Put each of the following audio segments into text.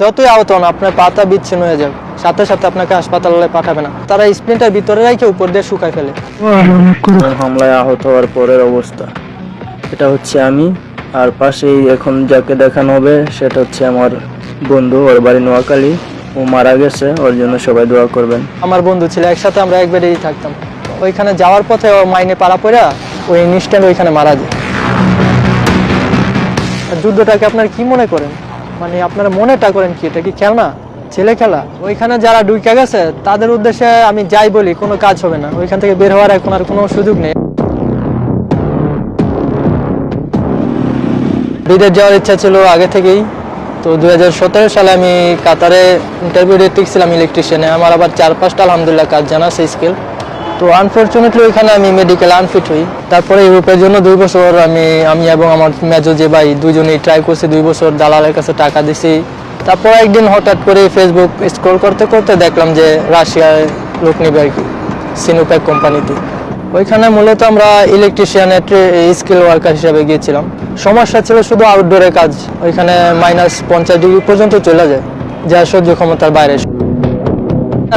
যতই আহত হন আপনার পাতা বিচ্ছিন্ন হয়ে যাবে। সাথে সাথে আপনাকে হাসপাতালে পাঠাবে না। তারা স্প্রিন্টার ভিতরে রেখে উপর দিয়ে শুকায় ফেলে। হামলায় আহত হওয়ার পরের অবস্থা। এটা হচ্ছে আমি আর পাশেই এখন যাকে দেখানো হবে সেটা হচ্ছে আমার বন্ধু ওর বাড়ি নোয়াখালী। ও মারা গেছে ওর জন্য সবাই দোয়া করবেন। আমার বন্ধু ছিল একসাথে আমরা একবারেই থাকতাম। ওইখানে যাওয়ার পথে ও মাইনে পাড়া পড়া ওই ইনস্ট্যান্ট ওইখানে মারা যায়। যুদ্ধটাকে আপনার কি মনে করেন? মানে আপনারা মনেটা করেন কি, এটা কি খেলনা? ছেলে খেলা? ওইখানে যারা ডুইকা গেছে, তাদের উদ্দেশ্যে আমি যাই বলি, কোনো কাজ হবে না। ওইখান থেকে বের হওয়ার এখন আর কোনো সুযোগ নেই। বিদেশ যাওয়ার ইচ্ছা ছিল আগে থেকেই। তো দুই হাজার সতেরো সালে আমি কাতারে ইন্টারভিউ ডেট ছিলাম ইলেকট্রিশিয়ানে আমার আবার চার পাঁচটা, আলহামদুলিল্লাহ, কাজ জানা সেই স্কিল তো আনফর্চুনেটলি ওইখানে আমি মেডিকেল আনফিট হই। তারপরে ইউরোপের জন্য দুই বছর আমি আমি এবং আমার মেজো যে ভাই দুজনেই ট্রাই করছি, দুই বছর দালালের কাছে টাকা দিছি। তারপর একদিন হঠাৎ করে ফেসবুক স্ক্রল করতে করতে দেখলাম যে রাশিয়ায় লোক নেবে আর কি সিনোপ্যাক কোম্পানিতে ওইখানে মূলত আমরা ইলেকট্রিশিয়ানের স্কিল ওয়ার্কার হিসেবে গিয়েছিলাম। সমস্যা ছিল শুধু আউটডোরের কাজ, ওইখানে মাইনাস পঞ্চাশ ডিগ্রি পর্যন্ত চলে যায় যা সহ্য ক্ষমতার বাইরে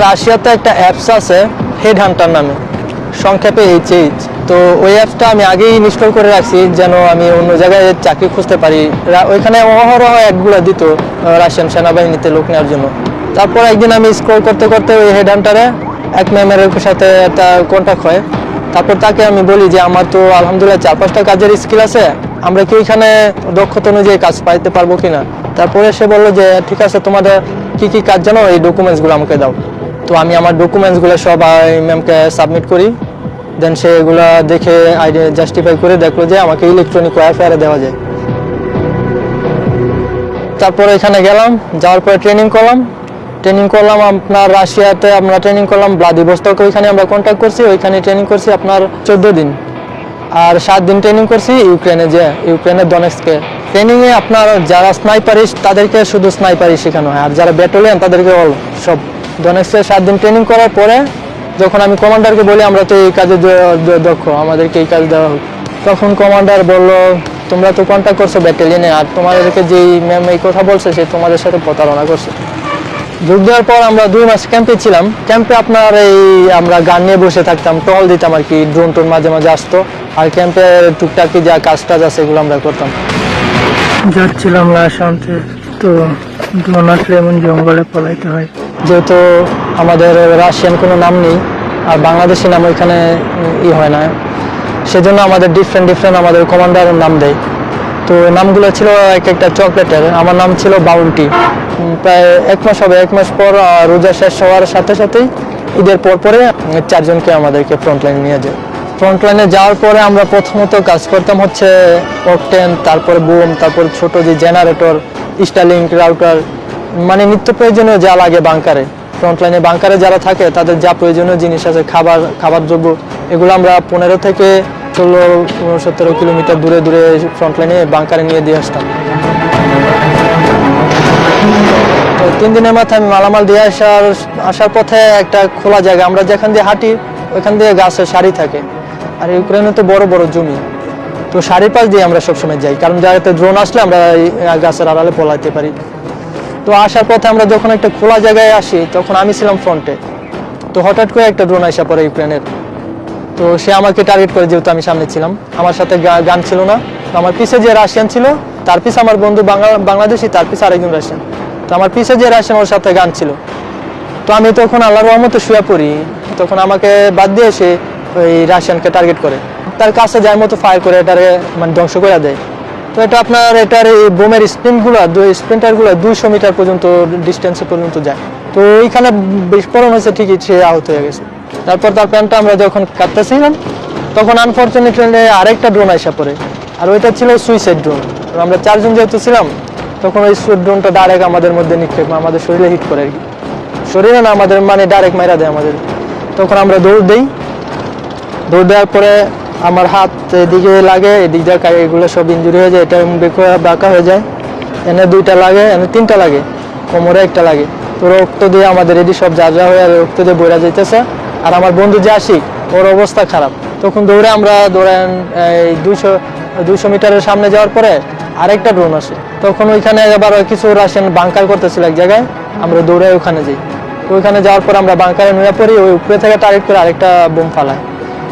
রাশিয়াতে একটা অ্যাপস আছে হেড হান্টার নামে। সংক্ষেপে এইচ এইচ তো ওই অ্যাপসটা আমি আগেই ইনস্টল করে রাখছি, যেন আমি অন্য জায়গায় চাকরি খুঁজতে পারি। ওইখানে অহরহ অ্যাডগুলো দিত রাশিয়ান সেনাবাহিনীতে লোক নেওয়ার জন্য। তারপর একদিন আমি স্ক্রল করতে করতে ওই হেড হান্টারে এক মেমের সাথে একটা কন্ট্যাক্ট হয়। তারপর তাকে আমি বলি যে, আমার তো আলহামদুলিল্লাহ চার পাঁচটা কাজের স্কিল আছে, আমরা কি ওইখানে দক্ষতা অনুযায়ী কাজ পাইতে পারব কিনা? তারপরে সে বলল যে, ঠিক আছে, তোমাদের কি কি কাজ জানো? এই ডকুমেন্টসগুলো আমাকে দাও। তো আমি আমার ডকুমেন্টসগুলো সব আই ম্যামকে সাবমিট করি। দেন সে এগুলো দেখে আইডি জাস্টিফাই করে দেখল যে আমাকে ইলেকট্রনিক ওয়ারফেয়ারে দেওয়া যায়। তারপর এখানে গেলাম, যাওয়ার পরে ট্রেনিং করলাম। ট্রেনিং করলাম আপনার রাশিয়াতে আমরা ট্রেনিং করলাম, ব্লাদিবস্তক ওইখানে আমরা কন্ট্যাক্ট করছি, ওইখানে ট্রেনিং করছি আপনার চোদ্দ দিন। আর সাত দিন ট্রেনিং করছি ইউক্রেনে যে ইউক্রেনের দনেক্সকে ট্রেনিংয়ে আপনার যারা স্নাইপারিস্ট তাদেরকে শুধু স্নাইপারি শেখানো হয়। আর যারা ব্যাটালিয়ান তাদেরকে অল সব। দনেক্সে সাত দিন ট্রেনিং করার পরে যখন আমি কমান্ডারকে বলি, আমরা তো এই কাজে দক্ষ, আমাদেরকে এই কাজ দেওয়া হোক। তখন কমান্ডার বলল, তোমরা তো কন্ট্যাক্ট করছ ব্যাটালিয়নে আর তোমাদেরকে যেই ম্যাম এই কথা বলছে, সে তোমাদের সাথে প্রতারণা করছে। যোগ দেওয়ার পর আমরা দুই মাস ক্যাম্পে ছিলাম। ক্যাম্পে আপনার এই আমরা গান নিয়ে বসে থাকতাম, টহল দিতাম আর কি ড্রোন টোন মাঝে মাঝে আসতো। আর ক্যাম্পে টুকটাকি যা কাজ টাজ আছে, এগুলো আমরা করতাম। যাচ্ছিলাম লাশ আনতে, তো ড্রোন আসলে এমন জঙ্গলে পলাইতে হয়। যেহেতু আমাদের রাশিয়ান কোনো নাম নেই, আর বাংলাদেশি নাম ওইখানে, ই হয় না। সেজন্য আমাদের ডিফারেন্ট ডিফারেন্ট আমাদের কমান্ডার নাম দেয়। তো নামগুলো ছিল এক একটা চকলেটের। আমার নাম ছিল বাউন্টি প্রায় এক মাস হবে, এক মাস পর রোজা শেষ হওয়ার সাথে সাথেই ঈদের পর পরে চারজনকে আমাদেরকে ফ্রন্ট লাইনে নিয়ে যায়। ফ্রন্ট লাইনে যাওয়ার পরে আমরা প্রথমত কাজ করতাম হচ্ছে অকটেন তারপরে বুম তারপর ছোট যে জেনারেটর স্টালিং রাউটার মানে নিত্য প্রয়োজনীয় যা লাগে বাংকারে ফ্রন্ট লাইনে বাংকারে যারা থাকে, তাদের যা প্রয়োজনীয় জিনিস আছে, খাবার খাবার দ্রব্য এগুলো আমরা পনেরো থেকে ষোলো সতেরো কিলোমিটার দূরে দূরে ফ্রন্ট লাইনে বাংকারে নিয়ে দিয়ে আসতাম। তো তিন দিনের মাথায় আমি মালামাল দিয়ে আসার আসার পথে একটা খোলা জায়গা, আমরা যেখান দিয়ে হাঁটি, ওইখান দিয়ে গাছের সারি থাকে। আর ইউক্রেনে তো বড় বড় জমি। তো সারি পাশ দিয়ে আমরা সবসময় যাই, কারণ যাতে ড্রোন আসলে আমরা গাছের আড়ালে পলাইতে পারি। তো আসার পথে আমরা যখন একটা খোলা জায়গায় আসি, তখন আমি ছিলাম ফ্রন্টে তো হঠাৎ করে একটা ড্রোন আসা পড়ে ইউক্রেনের। তো সে আমাকে টার্গেট করে যেহেতু আমি সামনে ছিলাম। আমার সাথে গান ছিল না। আমার পিছে যে রাশিয়ান ছিল, তার পিছে আমার বন্ধু বাংলা, বাংলাদেশি, তার পিছে আরেকজন রাশিয়ান তো আমার পিছে যে রাশিয়ান ওর সাথে গান ছিল। তো আমি তখন আল্লাহর রহমতে শুয়ে পড়ি। তখন আমাকে বাদ দিয়ে সে ওই রাশিয়ানকে টার্গেট করে। তার কাছে যায় মতো ফায়ার করে এটারে মানে ধ্বংস করে দেয়। তো এটা আপনার, এটার এই বোমের স্প্রিন্টগুলো দুই স্প্রিন্টারগুলো দুইশো মিটার পর্যন্ত ডিস্টেন্সে পর্যন্ত যায়। তো ওইখানে বিস্ফোরণ হয়েছে, ঠিকই সে আহত হয়ে গেছে। তারপর তার প্যান্টটা আমরা যখন কাটতেছিলাম, তখন আনফর্চুনেটলি আরেকটা ড্রোন আসা পড়ে। আর ওইটা ছিল সুইসাইড ড্রোন আমরা চারজন যেহেতু ছিলাম, তখন ওই ড্রোনটা ডাইরেক্ট আমাদের মধ্যে নিক্ষেপ, আমাদের শরীরে হিট করে আর কি। শরীরে না, আমাদের মানে ডাইরেক্ট মাইরা দেয় আমাদের। তখন আমরা দৌড় দিই। দৌড় দেওয়ার পরে আমার হাত এদিকে লাগে, এদিক এগুলো সব ইঞ্জুরি হয়ে যায়, এটা বেঁকা হয়ে যায়। এনে দুইটা লাগে, এনে তিনটা লাগে, কোমরে একটা লাগে। তো রক্ত দিয়ে আমাদের এদি সব যা যা হয়ে রক্ত দিয়ে বইরা যাইতেছে। আর আমার বন্ধু যে আসি ওর অবস্থা খারাপ। তখন দৌড়ে আমরা দৌড়েন এই দুশো দুশো মিটারের সামনে যাওয়ার পরে আরেকটা ড্রোন আসে। তখন ওইখানে আবার কিছু রাশিয়ান বাংকার করতেছিল এক জায়গায়, আমরা দৌড়ে ওখানে যাই। ওইখানে যাওয়ার পর আমরা বাংকারে নুয়ে পড়ি, ওই উপরে থেকে টার্গেট করে আরেকটা বোম ফালায়।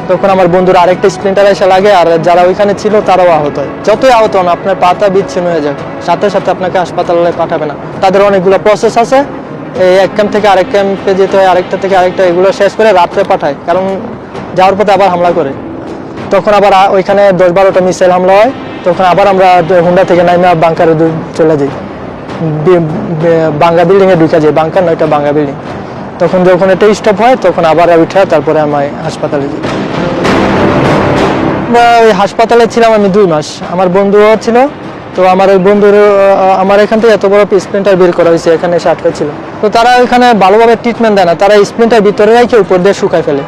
তখন আমার বন্ধুর আরেকটা স্প্লিন্টার এসে লাগে, আর যারা ওইখানে ছিল তারাও আহত হয়। যতই আহত হন, আপনার পাতা বিচ্ছিন্ন হয়ে যাক সাথে সাথে আপনাকে হাসপাতালে পাঠাবে না। তাদের অনেকগুলো প্রসেস আছে। এই এক ক্যাম্প থেকে আরেক ক্যাম্পে যেতে হয়, আরেকটা থেকে আরেকটা, এগুলো শেষ করে রাত্রে পাঠায়। কারণ যাওয়ার পথে আবার হামলা করে। তখন আবার ওইখানে দশ বারোটা মিসাইল হামলা হয়। তখন আবার আমরা হুন্ডা থেকে নাইমে বাংকারে চলে যাই। বি- বি- বাঙ্গা বিল্ডিংয়ে ঢুকে যাই। বাংকার নয়টা বাঙ্গা বিল্ডিং তখন যখন এটা স্টপ হয়, তখন আবার উঠে তারপরে আমি হাসপাতালে আমরা ওই হাসপাতালে ছিলাম আমি দুই মাস। আমার বন্ধুও ছিল, তো আমার ওই বন্ধুর আমার এখান থেকে এত বড় স্প্লিন্টার বের করা হয়েছে, এখানে এসে আটকা ছিল। তো তারা ওইখানে ভালোভাবে ট্রিটমেন্ট দেয় না, তারা স্প্লিন্টার ভিতরে রেখে উপর দিয়ে শুকায় ফেলে।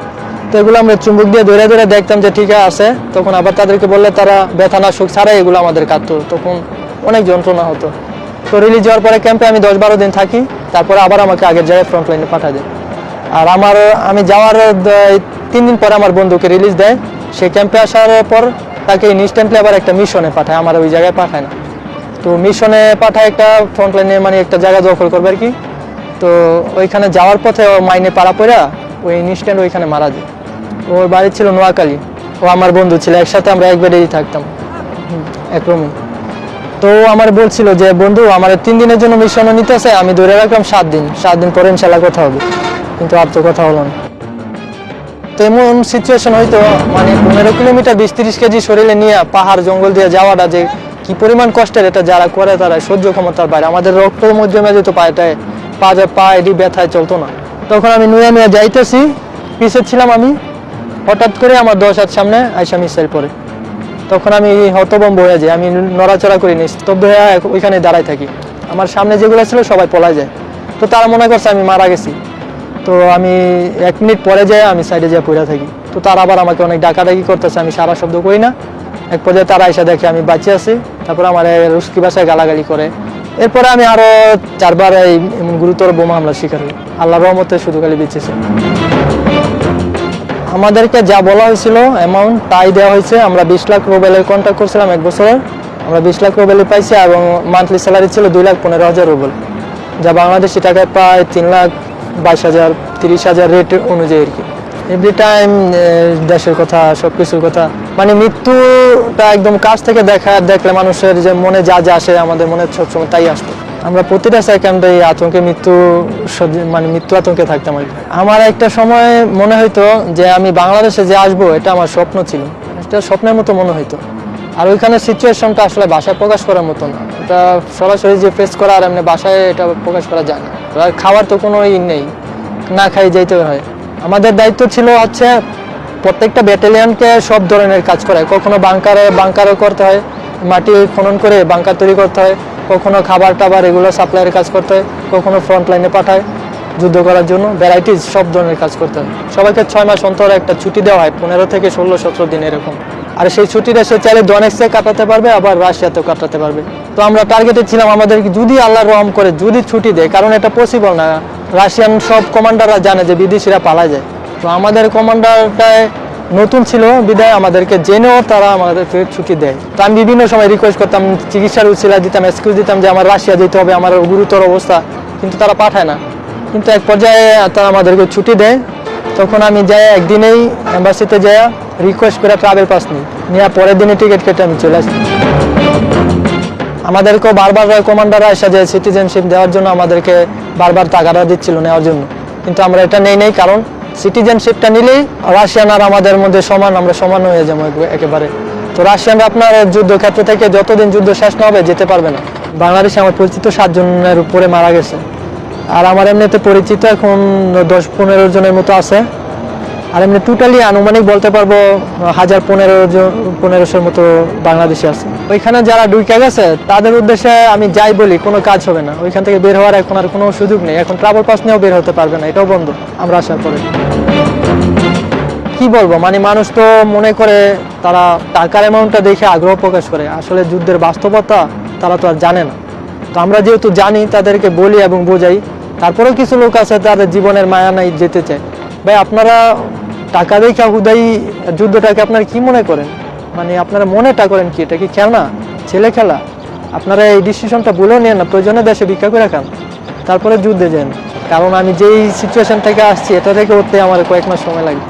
তো এগুলো আমরা চুম্বক দিয়ে ধরে ধরে দেখতাম যে ঠিক আছে, তখন আবার তাদেরকে বললে তারা ব্যথা না সুখ ছাড়াই এগুলো আমাদের কাটতো তখন অনেক যন্ত্রণা হতো। তো রিলিজ যাওয়ার পরে ক্যাম্পে আমি দশ বারো দিন থাকি, তারপরে আবার আমাকে আগের জায়গায় ফ্রন্ট লাইনে পাঠা দেয়। আর আমার, আমি যাওয়ার তিন দিন পরে আমার বন্ধুকে রিলিজ দেয়। সে ক্যাম্পে আসার পর তাকে ইনস্ট্যান্টলি আবার একটা মিশনে পাঠায়, আমার ওই জায়গায় পাঠায় না। তো মিশনে পাঠায় একটা ফ্রন্ট লাইনে মানে একটা জায়গা দখল করবে আর কি। তো ওইখানে যাওয়ার পথে ও মাইনে পাড়া পড়া ওই ইনস্ট্যান্ট ওইখানে মারা যায়। ওর বাড়ি ছিল নোয়াখালী। ও আমার বন্ধু ছিল, একসাথে আমরা এক বেডেই থাকতাম এক রুমে তো আমার বলছিল যে, বন্ধু, আমার তিন দিনের জন্য মিশনে নিতেছে আমি ধরে রাখলাম সাত দিন। সাত দিন পরে ইনশাল্লাহ কথা হবে। কিন্তু আর তো কথা হলো না। তো এমন সিচুয়েশন হয়তো মানে পনেরো কিলোমিটার বিশ তিরিশ কেজি শরীরে নিয়ে পাহাড়, জঙ্গল দিয়ে যাওয়াটা যে কি পরিমাণ কষ্টের, এটা যারা করে তারা সহ্য ক্ষমতার বাইরে। আমাদের রক্ত মধ্যমে যেত পায়েটায়, পা যে পা এটি ব্যথায় চলতো না। তখন আমি নুয়া নুয়ে যাইতেছি পিছিয়ে ছিলাম আমি। হঠাৎ করে আমার দশ হাত সামনে আইসা মিসাইল পরে তখন আমি হতবম্ব হয়ে যাই, আমি নড়াচড়া করিনি স্তব্ধ হয়ে ওইখানে দাঁড়ায় থাকি। আমার সামনে যেগুলো ছিল সবাই পলাই যায়। তো তারা মনে করছে আমি মারা গেছি। তো আমি এক মিনিট পরে যাই, আমি সাইডে যেয়ে পড়ে থাকি। তো তারা আবার আমাকে অনেক ডাকাডাকি করতেছে, আমি সারা শব্দ করি না। এক পর্যায়ে তারা এসে দেখে আমি বাঁচিয়ে আছি। তারপর আমার রুস্কি ভাষায় গালাগালি করে। এরপরে আমি আরও চারবার এই গুরুতর বোমা হামলার শিকার হই। আল্লাহ রহমতে শুধু খালি বেঁচেছে আমাদেরকে যা বলা হয়েছিল অ্যামাউন্ট তাই দেওয়া হয়েছে। আমরা বিশ লাখ রুবেলের কন্ট্যাক্ট করছিলাম এক বছরের আমরা বিশ লাখ রুবেলই পাইছি এবং মান্থলি স্যালারি ছিল দুই লাখ পনেরো হাজার রুবেল, যা বাংলাদেশি টাকায় প্রায় তিন লাখ বাইশ হাজার, তিরিশ হাজার রেট অনুযায়ী আর কি। এভরি টাইম দেশের কথা সব কিছুর কথা মানে মৃত্যুটা একদম কাছ থেকে দেখা, দেখলে মানুষের যে মনে যা যা আসে আমাদের মনে সবসময় তাই আসতো। আমরা প্রতিটা সেকেন্ডে এই আতঙ্কে মৃত্যু মানে মৃত্যু আতঙ্কে থাকতাম আমার একটা সময় মনে হইতো যে আমি বাংলাদেশে যে আসব, এটা আমার স্বপ্ন ছিল। এটা স্বপ্নের মতো মনে হইতো। আর ওইখানে সিচুয়েশনটা আসলে বাসায় প্রকাশ করার মতো না। এটা সরাসরি যে ফেস করা আর এমনি বাসায় এটা প্রকাশ করা যায় না। আর খাওয়ার তো কোনো ই নেই। না খাই যাইতে হয়। আমাদের দায়িত্ব ছিল হচ্ছে প্রত্যেকটা ব্যাটালিয়নকে সব ধরনের কাজ করা হয় কখনো বাংকারে বাংকারও করতে হয়। মাটি খনন করে বাংকার তৈরি করতে হয়। কখনো খাবার টাবার এগুলো সাপ্লাইয়ের কাজ করতে হয়, কখনো ফ্রন্ট লাইনে পাঠায়, যুদ্ধ করার জন্য ভ্যারাইটিস সব ধরনের কাজ করতে হয়। সবাইকে ছয় মাস অন্তর একটা ছুটি দেওয়া হয়, পনেরো থেকে ষোলো, সতেরো দিন এরকম। আর সেই ছুটিটা সে চাইলে ডনেক্সে কাটাতে পারবে, আবার রাশিয়াতেও কাটাতে পারবে। তো আমরা টার্গেটে ছিলাম আমাদের যদি আল্লাহ রহম করে, যদি ছুটি দেয়, কারণ এটা পসিবল না। রাশিয়ান সব কমান্ডাররা জানে যে বিদেশিরা পালা যায়। তো আমাদের কমান্ডারটায় নতুন ছিল, বিদায় আমাদেরকে জেনেও তারা আমাদেরকে ছুটি দেয়। তো আমি বিভিন্ন সময় রিকোয়েস্ট করতাম, চিকিৎসার উচিলা দিতাম এক্সকিউজ দিতাম যে আমার রাশিয়া যেতে হবে, আমার গুরুতর অবস্থা, কিন্তু তারা পাঠায় না। কিন্তু এক পর্যায়ে তারা আমাদেরকে ছুটি দেয়। তখন আমি যাই, একদিনেই এম্বাসিতে যাই রিকোয়েস্ট করে ট্রাভেল পাস নিই। নেওয়ার পরের দিনে টিকিট কেটে আমি চলে আসি। আমাদেরকেও বারবার কমান্ডাররা এসে যে সিটিজেনশিপ দেওয়ার জন্য আমাদেরকে বারবার তাগাদা দিচ্ছিল নেওয়ার জন্য। কিন্তু আমরা এটা নেই নেই, কারণ সিটিজেনশিপটা নিলেই রাশিয়ান আর আমাদের মধ্যে সমান, আমরা সমান হয়ে যাব একেবারে। তো রাশিয়ান আপনার যুদ্ধক্ষেত্র থেকে যতদিন যুদ্ধ শেষ না হবে, যেতে পারবে না। বাংলাদেশে আমার পরিচিত সাতজনের উপরে মারা গেছে। আর আমার এমনিতে পরিচিত এখন দশ পনেরো জনের মতো আছে। আর এমনি টোটালি আনুমানিক বলতে পারব, হাজার পনেরো পনেরোশোর মতো বাংলাদেশি আছে। ওইখানে যারা ডুইকা গেছে তাদের উদ্দেশ্যে আমি যাই বলি, কোনো কাজ হবে না। ওইখান থেকে বের হওয়ার এখন আর কোনো সুযোগ নেই। এখন ট্রাভেল পাস নিয়েও বের হতে পারবে না। এটাও বন্ধ, আমরা আসার পরে কি বলব? মানে মানুষ তো মনে করে তারা টাকার অ্যামাউন্টটা দেখে আগ্রহ প্রকাশ করে। আসলে যুদ্ধের বাস্তবতা তারা তো আর জানে না। তো আমরা যেহেতু জানি, তাদেরকে বলি এবং বোঝাই। তারপরেও কিছু লোক আছে, তাদের জীবনের মায়া নাই, যেতে চায়। ভাই, আপনারা টাকা দেখে হুদাই যুদ্ধটাকে আপনারা কি মনে করেন? মানে আপনারা মনেটা করেন কি? এটা কি খেলনা? ছেলে খেলা? আপনারা এই ডিসিশনটা ভুলেও নিয়ে না, প্রয়োজনে দেশে ভিক্ষা করে খান। তারপরে যুদ্ধে যান। কারণ আমি যেই সিচুয়েশন থেকে আসছি, এটা থেকে উঠতে আমার কয়েক মাস সময় লাগে।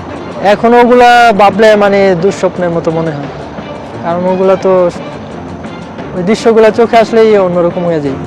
এখন ওগুলা ভাবলে মানে দুঃস্বপ্নের মতো মনে হয়। কারণ ওগুলা তো, ওই দৃশ্যগুলো চোখে আসলেই অন্যরকম হয়ে যায়।